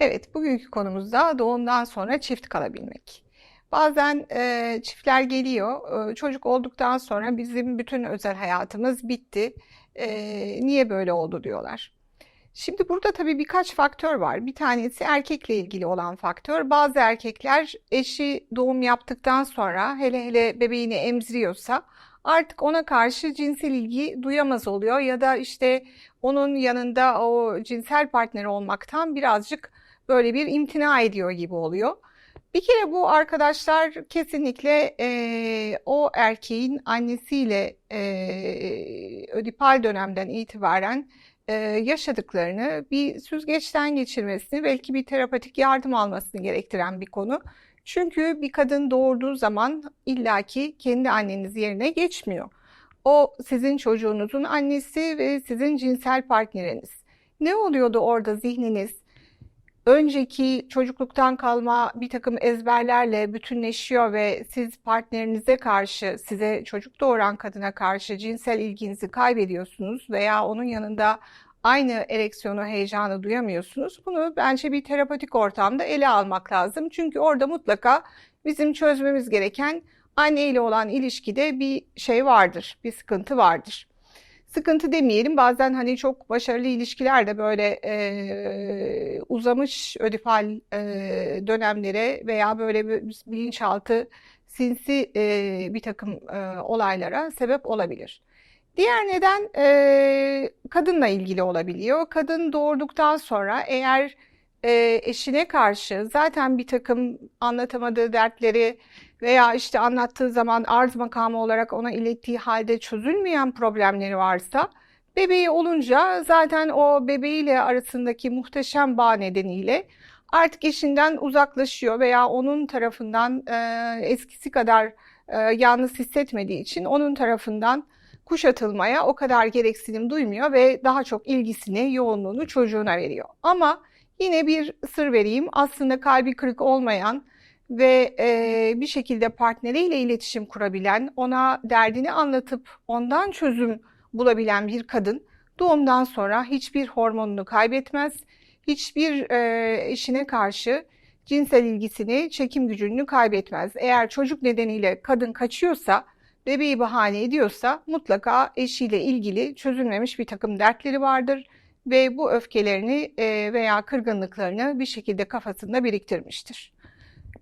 Evet, bugünkü konumuz da doğumdan sonra çift kalabilmek. Bazen e, çiftler geliyor, e, çocuk olduktan sonra bizim bütün özel hayatımız bitti, e, niye böyle oldu diyorlar. Şimdi burada tabii birkaç faktör var. Bir tanesi erkekle ilgili olan faktör. Bazı erkekler eşi doğum yaptıktan sonra hele hele bebeğini emziriyorsa artık ona karşı cinsel ilgi duyamaz oluyor ya da işte onun yanında o cinsel partneri olmaktan birazcık böyle bir imtina ediyor gibi oluyor. Bir kere bu arkadaşlar kesinlikle e, o erkeğin annesiyle e, ödipal dönemden itibaren e, yaşadıklarını bir süzgeçten geçirmesini, belki bir terapatik yardım almasını gerektiren bir konu. Çünkü bir kadın doğurduğu zaman illaki kendi anneniz yerine geçmiyor. O sizin çocuğunuzun annesi ve sizin cinsel partneriniz. Ne oluyordu orada zihniniz? Önceki çocukluktan kalma bir takım ezberlerle bütünleşiyor ve siz partnerinize karşı, size çocuk doğuran kadına karşı cinsel ilginizi kaybediyorsunuz veya onun yanında aynı ereksiyonu, heyecanı duyamıyorsunuz. Bunu bence bir terapatik ortamda ele almak lazım. Çünkü orada mutlaka bizim çözmemiz gereken anne ile olan ilişkide bir şey vardır, bir sıkıntı vardır sıkıntı demeyelim. Bazen hani çok başarılı ilişkiler de böyle e, uzamış ödipal e, dönemlere veya böyle bir bilinçaltı sinsi e, bir takım e, olaylara sebep olabilir. Diğer neden e, kadınla ilgili olabiliyor. Kadın doğurduktan sonra eğer e, eşine karşı zaten bir takım anlatamadığı dertleri veya işte anlattığı zaman arz makamı olarak ona ilettiği halde çözülmeyen problemleri varsa bebeği olunca zaten o bebeğiyle arasındaki muhteşem bağ nedeniyle artık eşinden uzaklaşıyor veya onun tarafından e, eskisi kadar e, yalnız hissetmediği için onun tarafından kuşatılmaya o kadar gereksinim duymuyor ve daha çok ilgisini, yoğunluğunu çocuğuna veriyor. Ama yine bir sır vereyim. Aslında kalbi kırık olmayan, ve e, bir şekilde partneriyle iletişim kurabilen, ona derdini anlatıp ondan çözüm bulabilen bir kadın doğumdan sonra hiçbir hormonunu kaybetmez, hiçbir e, eşine karşı cinsel ilgisini, çekim gücünü kaybetmez. Eğer çocuk nedeniyle kadın kaçıyorsa, bebeği bahane ediyorsa mutlaka eşiyle ilgili çözülmemiş bir takım dertleri vardır ve bu öfkelerini e, veya kırgınlıklarını bir şekilde kafasında biriktirmiştir.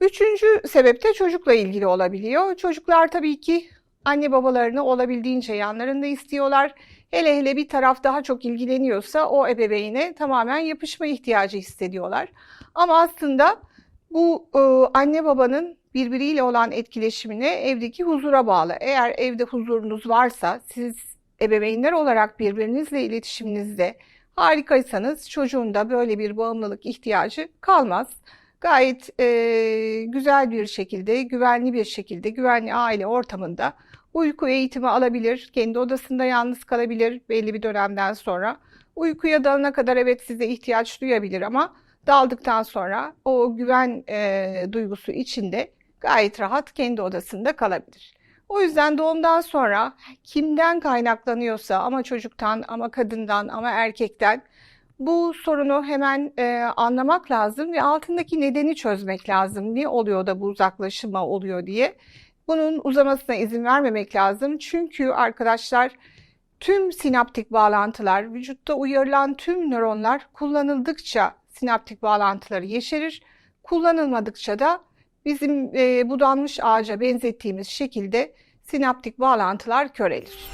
Üçüncü sebep de çocukla ilgili olabiliyor. Çocuklar tabii ki anne babalarını olabildiğince yanlarında istiyorlar. Hele hele bir taraf daha çok ilgileniyorsa o ebeveyne tamamen yapışma ihtiyacı hissediyorlar. Ama aslında bu e, anne babanın birbiriyle olan etkileşimine evdeki huzura bağlı. Eğer evde huzurunuz varsa siz ebeveynler olarak birbirinizle iletişiminizde harikaysanız çocuğun da böyle bir bağımlılık ihtiyacı kalmaz gayet e, güzel bir şekilde, güvenli bir şekilde, güvenli aile ortamında uyku eğitimi alabilir, kendi odasında yalnız kalabilir belli bir dönemden sonra. Uykuya dalana kadar evet size ihtiyaç duyabilir ama daldıktan sonra o güven e, duygusu içinde gayet rahat kendi odasında kalabilir. O yüzden doğumdan sonra kimden kaynaklanıyorsa ama çocuktan ama kadından ama erkekten bu sorunu hemen e, anlamak lazım ve altındaki nedeni çözmek lazım. Ne oluyor da bu uzaklaşma oluyor diye. Bunun uzamasına izin vermemek lazım. Çünkü arkadaşlar tüm sinaptik bağlantılar, vücutta uyarılan tüm nöronlar kullanıldıkça sinaptik bağlantıları yeşerir. Kullanılmadıkça da bizim e, budanmış ağaca benzettiğimiz şekilde sinaptik bağlantılar körelir.